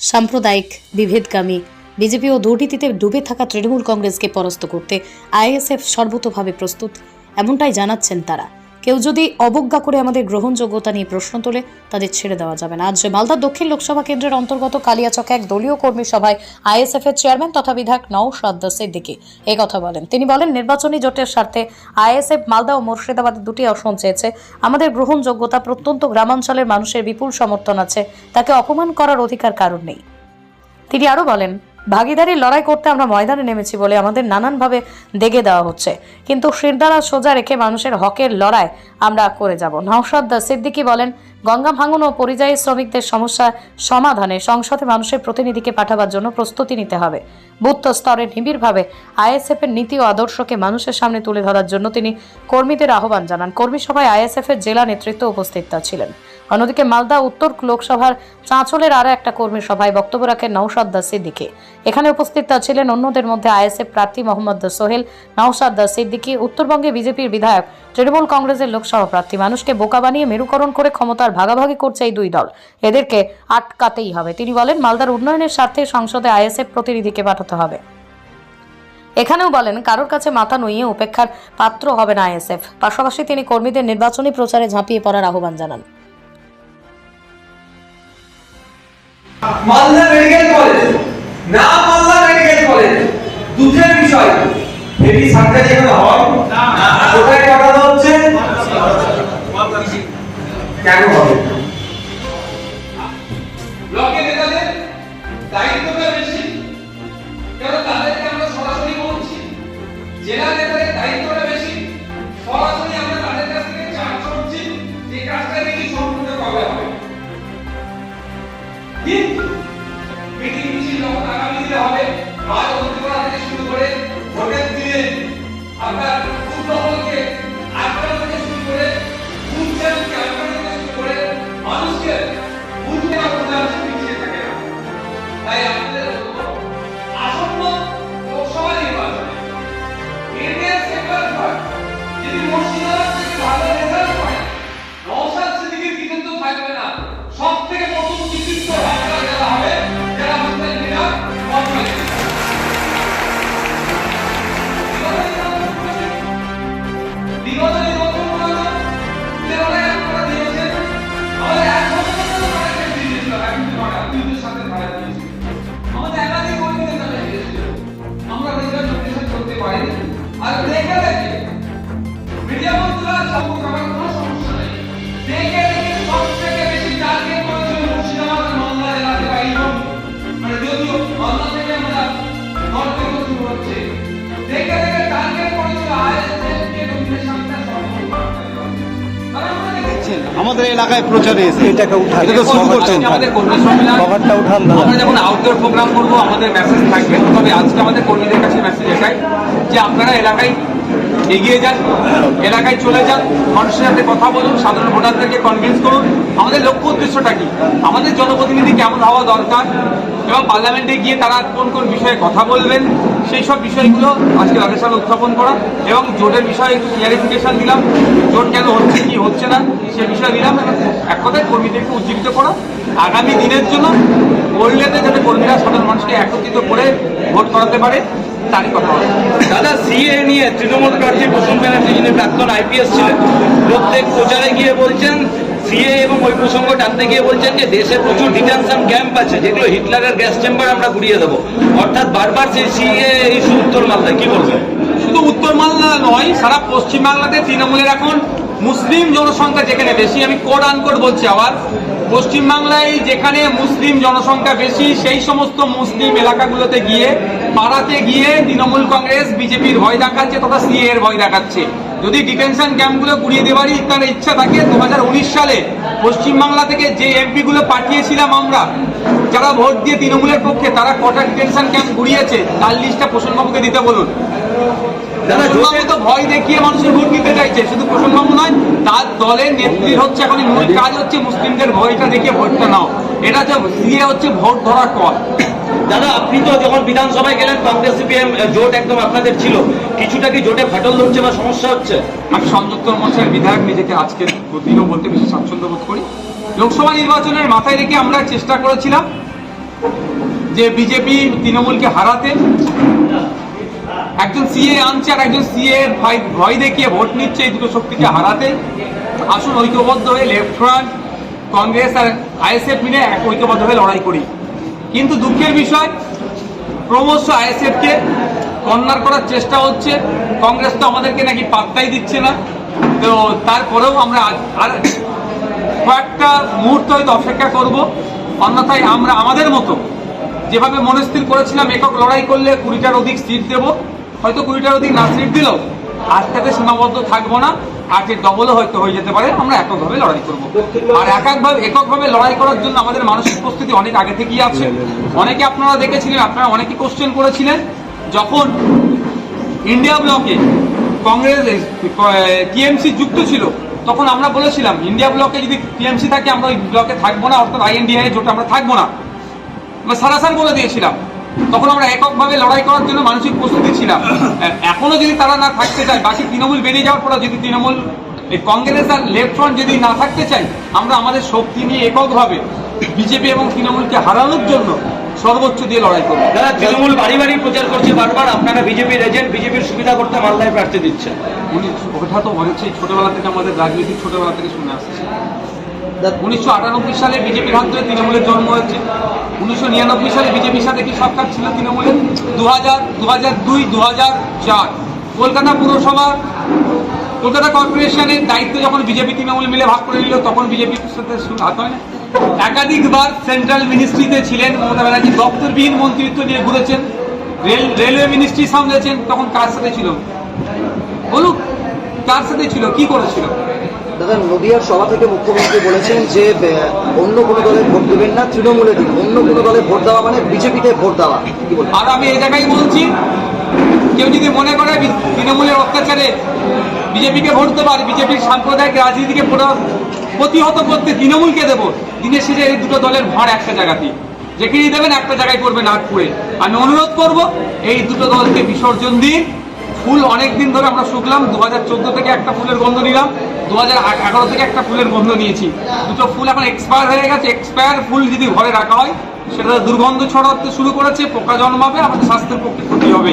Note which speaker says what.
Speaker 1: সাম্প্রদায়িক, বিভেদগামী, বিজেপি ও দুর্নীতিতে ডুবে থাকা তৃণমূল কংগ্রেসকে পরাস্ত করতে আইএসএফ সর্বতোভাবে প্রস্তুত, এমনটাই জানাচ্ছেন তারা। কেউ যদি অবজ্ঞা করে আমাদের গ্রহণযোগ্যতা নিয়ে প্রশ্ন তোলে, তাদের ছেড়ে দেওয়া যাবে না। আজ মালদা দক্ষিণ লোকসভা কেন্দ্রের অন্তর্গত কালিয়াচকে এক দলীয় কর্মী সভায় আইএসএফ এর চেয়ারম্যান তথা বিধায়ক নওশাদ সিদ্দিকী এই কথা বলেন। তিনি বলেন, নির্বাচনী জোটের স্বার্থে আইএসএফ, মালদা ও মুর্শিদাবাদের দুটি আসন চেয়েছে। আমাদের গ্রহণযোগ্যতা প্রত্যন্ত গ্রামাঞ্চলের মানুষের বিপুল সমর্থন আছে। তাকে অপমান করার অধিকার কারণ নেই। তিনি আরও বলেন ভাগিদারির লড়াই করতে আমরা ময়দানে নেমেছি বলে আমাদের নানানভাবে দেগে দেওয়া হচ্ছে। কিন্তু শিরদাঁড়া সোজা রেখে মানুষের হকের লড়াই আমরা করে যাব। নওশাদ সিদ্দিকি বলেন গঙ্গা ভাঙন ও পরিযায়ী শ্রমিকদের সমস্যা সমাধানে সংসদে মানুষের প্রতিনিধিকে পাঠাবার জন্য প্রস্তুতি নিতে হবে। বুথ স্তরে নিবিড়ভাবে আইএসএফ এর নীতি ও আদর্শকে মানুষের সামনে তুলে ধরার জন্য তিনি কর্মীদের আহ্বান জানান। কর্মী সভায় আইএসএফ এর জেলা নেতৃত্ব উপস্থিত ছিলেন। অন্যদিকে মালদা উত্তর লোকসভার চাঁচলের আরও একটা কর্মী সভায় বক্তব্য রাখেন নৌসাদ দা সিদ্দিকী। এখানে উপস্থিত ছিলেন অন্যদের মধ্যে আইএসএফ প্রার্থী মোহাম্মদ সোহেল নৌসাদ দা সিদ্দিকী, উত্তরবঙ্গে বিজেপির বিধায়ক, তৃণমূল কংগ্রেসের লোকসভা প্রার্থী মানুষকে বোকা বানিয়ে মেরুকরণ করে ক্ষমতার ভাগাভাগি করছে এই দুই দল। এদেরকে আটকাতেই হবে। তিনি বলেন মালদার উন্নয়নের স্বার্থে সংসদে আইএসএফ প্রতিনিধিকে পাঠাতে হবে। এখানেও বলেন কারোর কাছে মাথা নুইয়ে উপেক্ষার পাত্র হবে না আইএসএফ। পাশাপাশি তিনি কর্মীদের নির্বাচনী প্রচারে ঝাঁপিয়ে পড়ার আহ্বান জানান।
Speaker 2: Malda medical college. না মালদা মেডিকেল কলেজ। দুধের বিষয়। হেভি সার্জারি এখানে হয় না। কোথায় পাঠানো হচ্ছে?
Speaker 3: আর দেখে দেখে। মিডিয়া বন্ধুরা সম্পর্ক আমার কোনো সমস্যা নেই। দেখে দেখে সব থেকে বেশি টার্গেট করেছিল মুর্শিদাবাদ মালদা এলাকা বা এইরকম মানে যদিও মালদা থেকে আমরা নর্থ থেকে শুরু হচ্ছে। দেখে দেখে টার্গেট করেছিল আইএসএফ কে নমিনেশনটা সম্পূর্ণ করতে কারণ আমরা দেখেছি।
Speaker 4: আমাদের এলাকায় প্রচারে এসে এটাকে উঠান। এটা তো শুরু করছেন।
Speaker 5: আমাদের কর্মী সম্মেলন
Speaker 4: কভারটা উঠান
Speaker 5: আমরা যখন আউটডোর প্রোগ্রাম করব আমাদের মেসেজ থাকবে। তবে আজকে আমাদের কর্মীদের কাছে মেসেজ এটাই যে আপনারা এলাকায় এগিয়ে যান, এলাকায় চলে যান, মানুষের সাথে কথা বলুন, সাধারণ ভোটারদেরকে কনভিন্স করুন। আমাদের লক্ষ্য উদ্দেশ্যটা কি? আমাদের জনপ্রতিনিধি কেমন হওয়া দরকার? এবং পার্লামেন্টে গিয়ে তারা কোন কোন বিষয়ে কথা বলবেন? সেই সব বিষয়গুলো আজকে রাজের সামনে উত্থাপন করা এবং জোটের বিষয়ে একটু ক্লিয়ারিফিকেশন দিলাম। জোট কেন হচ্ছে কি হচ্ছে না, সে বিষয়ে দিলাম এবং এক কথায় কর্মীদেরকে উজ্জীবিত করা। আগামী দিনের জন্য করলেতে যাতে কর্মীরা সাধারণ মানুষকে একত্রিত করে ভোট করাতে পারে তারই কথা
Speaker 6: দাদা সিএ নিয়ে তৃণমূল প্রার্থী প্রসন্ন ব্যানার্জি যিনি প্রাক্তন আইপিএস ছিলেন, প্রত্যেক প্রচারে গিয়ে বলছেন সিএ এবং ওই প্রসঙ্গ টানতে গিয়ে বলছেন যে দেশে প্রচুর ডিটেনশন ক্যাম্প আছে, যেগুলো হিটলারের গ্যাস চেম্বার আমরা ঘুরিয়ে দেবো। অর্থাৎ বারবার সেই সিএ ইস্যু উত্তর মালদায় কি বলবেন?
Speaker 5: শুধু উত্তর মালদা নয়, সারা পশ্চিম বাংলাতে তৃণমূলের এখন মুসলিম জনসংখ্যা যেখানে বেশি, আমি কোড আনকোড বলছি আবার পশ্চিম বাংলায় যেখানে মুসলিম জনসংখ্যা বেশি, সেই সমস্ত মুসলিম এলাকাগুলোতে গিয়ে, পাড়াতে গিয়ে তৃণমূল কংগ্রেস, বিজেপির ভয় দেখাচ্ছে তথা সিএ এর ভয় দেখাচ্ছে। যদি ডিটেনশন ক্যাম্পগুলো গুড়িয়ে দেওয়ারই তার ইচ্ছা থাকে দু হাজার উনিশ সালে পশ্চিমবাংলা থেকে যে এমপি গুলো পাঠিয়েছিলাম আমরা, যারা ভোট দিয়ে তৃণমূলের পক্ষে, তারা কটা ডিটেনশন ক্যাম্প গুড়িয়েছে তার লিস্টটা প্রসন্নবাবুকে দিতে বলুন।
Speaker 6: দাদা
Speaker 5: তো ভয় দেখিয়ে মানুষের ভোট নিতে চাইছে শুধু প্রসন্নবাবু নয় তার দলের নেত্রীর হচ্ছে এখন মূল কাজ হচ্ছে মুসলিমদের ভয়টা দেখিয়ে ভোটটা নাও। এটা হচ্ছে সিএ হচ্ছে ভোট ধরার কল।
Speaker 6: দাদা আপনি তো যখন বিধানসভায় গেলেন কংগ্রেস সিপিএম জোট একদম আপনাদের ছিল। কিছুটা কি জোটে ফাটল ধরছে বা সমস্যা হচ্ছে?
Speaker 5: আমি সংযুক্ত মোর্চার বিধায়ক নিজেকে আজকে দিনও বলতে বেশি স্বাচ্ছন্দ্য বোধ করি। লোকসভা নির্বাচনের মাথায় রেখে আমরা চেষ্টা করেছিলাম যে বিজেপি তৃণমূলকে হারাতে। একজন সিএ আনছে আর একজন সিএ ভয় ভয় দেখিয়ে ভোট নিচ্ছে এই দুটো শক্তিকে হারাতে। আসুন ঐক্যবদ্ধ হয়ে লেফট ফ্রন্ট কংগ্রেস আর আইএসএফ মিলে এক ঐক্যবদ্ধ হয়ে লড়াই করি। কিন্তু দুঃখের বিষয়, ক্রমশ আইএসএফকে কর্নার করার চেষ্টা হচ্ছে। কংগ্রেস তো আমাদেরকে নাকি পাত্তাই দিচ্ছে না। তো তারপরেও আমরা আর কয়েকটা মুহূর্ত হয়তো অপেক্ষা করব। অন্যথায় আমরা আমাদের মতো যেভাবে মনস্থির করেছিলাম, একক লড়াই করলে কুড়িটার অধিক সিট দেব। হয়তো কুড়িটার না সিট দিলেও থেকে সীমাবদ্ধ থাকব না আজকে ডবলও হয়তো হয়ে যেতে পারে আমরা এককভাবে লড়াই করব আর এককভাবে এককভাবে লড়াই করার জন্য আমাদের মানসিক প্রস্তুতি অনেক আগে থেকেই আছে অনেকে আপনারা দেখেছিলেন আপনারা অনেকে কোশ্চেন করেছিলেন যখন ইন্ডিয়া ব্লকে কংগ্রেস টিএমসি যুক্ত ছিল তখন আমরা বলেছিলাম ইন্ডিয়া ব্লকে যদি টিএমসি থাকে আমরা ওই ব্লকে থাকব না অর্থাৎ আইএনডিআই জোটে আমরা থাকব না সারাসার বলে দিয়েছিলাম তখন আমরা এককভাবে লড়াই করার জন্য মানসিক প্রস্তুতি ছিলাম। এখনও যদি তারা না থাকতে চায় বাকি তৃণমূল বেরিয়ে যাওয়ার পরে যদি তৃণমূল এই কংগ্রেস আর লেফট ফ্রন্ট যদি না থাকতে চাই আমরা আমাদের শক্তি নিয়ে এককভাবে বিজেপি এবং তৃণমূলকে হারানোর জন্য সর্বোচ্চ দিয়ে লড়াই করব।
Speaker 6: দাদা তৃণমূল বাড়ি বাড়ি প্রচার করছে বারবার আপনারা বিজেপির এজেন্ট বিজেপির সুবিধা করতে মালদায় প্রার্থী দিচ্ছেন।
Speaker 5: উনি ওটা তো হচ্ছে ছোটবেলা থেকে আমাদের রাজনীতি ছোটবেলা থেকে শুনে আসছে। উনিশশো আটানব্বই সালে বিজেপির হাত ধরে তৃণমূলের জন্ম হয়েছে। উনিশশো নিরানব্বই সালে বিজেপির সাথে কি সরকার ছিল তৃণমূলের দু হাজার দু হাজার দুই দু হাজার চার। কলকাতা পুরসভা, কলকাতা কর্পোরেশনের দায়িত্ব যখন বিজেপি তৃণমূল মিলে ভাগ করে নিল, তখন বিজেপির সাথে হাত হয় না। একাধিকবার সেন্ট্রাল মিনিস্ট্রিতে ছিলেন মমতা ব্যানার্জি। দপ্তরবিহীন মন্ত্রিত্ব নিয়ে ঘুরেছেন, রেল, রেলওয়ে মিনিস্ট্রি সামলেছেন, তখন কার সাথে ছিল? বলুক, কার সাথে ছিল? কি করেছিল?
Speaker 7: দাদা সভা থেকে মুখ্যমন্ত্রী বলেছেন যে অন্য কোনো দলে ভোট দেবেন না তৃণমূলে দিন অন্য কোনো দলে ভোট দেওয়া মানে বিজেপিতে ভোট দেওয়া।
Speaker 5: আর আমি জায়গায় বলছি, কেউ যদি মনে করে তৃণমূলের অত্যাচারে বিজেপিকে ভোট দেবো আর বিজেপির সাম্প্রদায়িক রাজনীতিকে প্রতিহত করতে তৃণমূলকে দেবো, দিনের শেষে এই দুটো দলের ভাড় একটা জায়গাতেই। যেখানেই দেবেন একটা জায়গায় করবে নাগপুরে। আমি অনুরোধ করব, এই দুটো দলকে বিসর্জন দিন ফুল অনেক দিন ধরে আমরা শুকলাম। দু হাজার চোদ্দ থেকে একটা ফুলের গন্ধ নিলাম। দু হাজার এগারো থেকে একটা ফুলের গন্ধ নিয়েছি। দুটো ফুল এখন এক্সপায়ার হয়ে গেছে। এক্সপায়ার ফুল যদি ঘরে রাখা হয় সেটা দুর্গন্ধ ছড়াতে শুরু করেছে, পোকা জন্মাবে, আমাদের স্বাস্থ্যের পক্ষে ক্ষতি হবে।